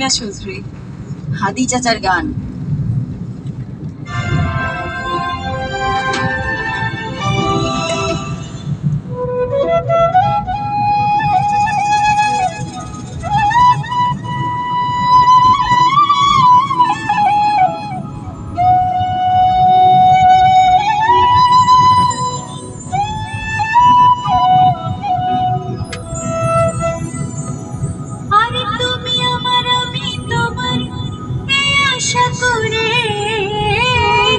সামিনা চৌধুরী হাদি চাচার গান।